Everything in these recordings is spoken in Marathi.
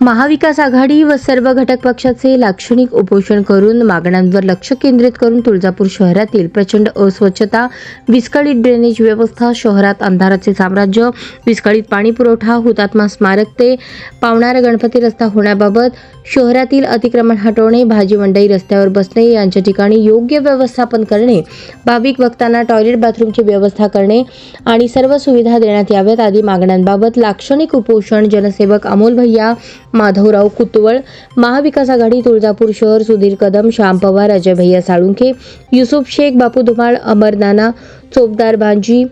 Maha Vikas Aghadi व सर्व घटक पक्षाचे लाक्षणिक उपोषण करून मागण्यांवर लक्ष केंद्रित करून तुळजापूर शहरातील प्रचंड अस्वच्छता विस्कळीत ड्रेनेज व्यवस्था शहरात अंधाराचे साम्राज्य विस्कळीत पाणी पुरवठा हुतात्मा स्मारक ते पावणारा गणपती रस्ता होण्याबाबत शहरातील अतिक्रमण हटवणे भाजी मंडई रस्त्यावर बसणे यांच्या ठिकाणी योग्य व्यवस्थापन करणे भाविक वक्तांना टॉयलेट बाथरूमची व्यवस्था करणे आणि सर्व सुविधा देण्यात याव्यात आदी मागण्यांबाबत लाक्षणिक उपोषण जनसेवक अमोल भैया माधवराव कुतवळ महाविकास आघाडी तुळजापूर शहर सुधीर कदम श्याम पवार अजय भैया साळुंखे युसुफ शेख बापू धुमाळ अमर नाना चोपदार भांजी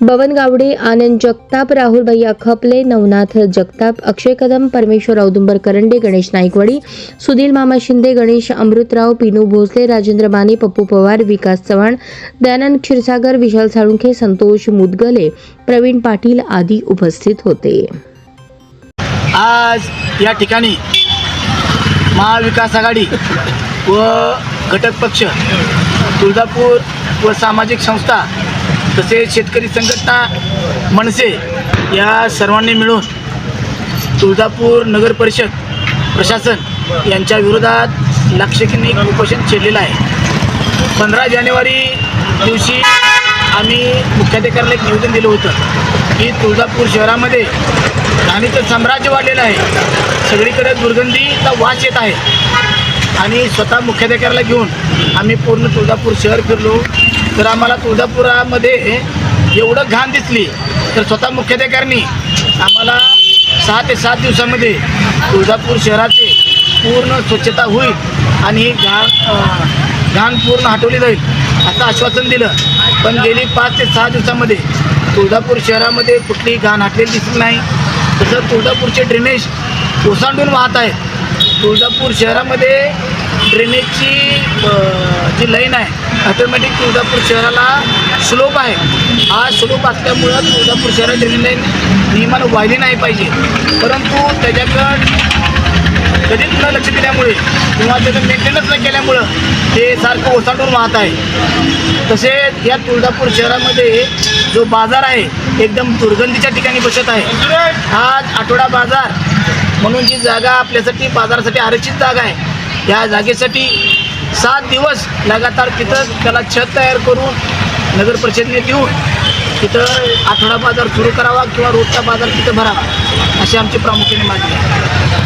बवन गावडे आनंद जगताप राहुल भैया खपले नवनाथ जगताप अक्षय कदम परमेश्वर औदुंबर करंडे गणेश नाईकवाडी सुधीर मामा शिंदे गणेश अमृतराव पिनू भोसले राजेंद्र माने पप्पू पवार विकास चव्हाण दयानंद क्षीरसागर विशाल साळुंखे संतोष मुदगले प्रवीण पाटील आदी उपस्थित होते. आज या ठिकाणी महाविकास आघाडी व घटक पक्ष तुळजापूर व सामाजिक संस्था तसेच शेतकरी संघटना मनसे या सर्वांनी मिळून तुळजापूर नगर परिषद प्रशासन यांच्या विरोधात लाक्षणिक उपोषण छेडलेलं आहे. पंधरा जानेवारी दिवशी आम्ही मुख्याधिकाऱ्याला एक निवेदन दिलं होतं. की तुळजापूर शहरामध्ये घाणीचं साम्राज्य वाढलेलं आहे. सगळीकडे दुर्गंधीचा वास येत आहे. आणि स्वतः मुख्याधिकाऱ्याला घेऊन आम्ही पूर्ण तुळजापूर शहर फिरलो. तर आम्हाला तुळजापुरामध्ये एवढं घाण दिसली तर स्वतः मुख्याधिकाऱ्यांनी आम्हाला सहा ते सात दिवसामध्ये तुळजापूर शहराचे पूर्ण स्वच्छता होईल आणि ही घाण घाण पूर्ण हटवली जाईल असं आश्वासन दिलं. पण गेली पाच ते सहा दिवसामध्ये तुळजापूर शहरामध्ये कुठलीही घाण आटलेली दिसत नाही. तसं तुळजापूरचे ड्रेनेज ओसांडून वाहत आहेत. तुळजापूर शहरामध्ये ड्रेनेजची जी लाईन आहे ऑटोमॅटिक तुळजापूर शहराला स्लोप आहे. हा स्लोप असल्यामुळं तुळजापूर शहरात ड्रेनेज लाईन नियमानं वाहिली नाही पाहिजे. परंतु त्याच्याकडं कधीच न लक्ष दिल्यामुळे किंवा त्याचं मेंटेनन्स न केल्यामुळं ते सारखं ओसांडून वाहत आहे. तसेच या तुळजापूर शहरामध्ये जो बाजार आहे एकदम दुर्गंधीच्या ठिकाणी बसत आहे. आज आठवडा बाजार. म्हणून जी जागा आपल्यासाठी बाजारासाठी आरक्षित जागा आहे. या जागेसाठी सात दिवस लगातार तिथं त्याला छत तयार करून नगर परिषदेने देऊन तिथं आठवडा बाजार सुरू करावा किंवा रोजचा बाजार तिथं भरावा अशी आमची प्रामुख्याने मागणी आहे.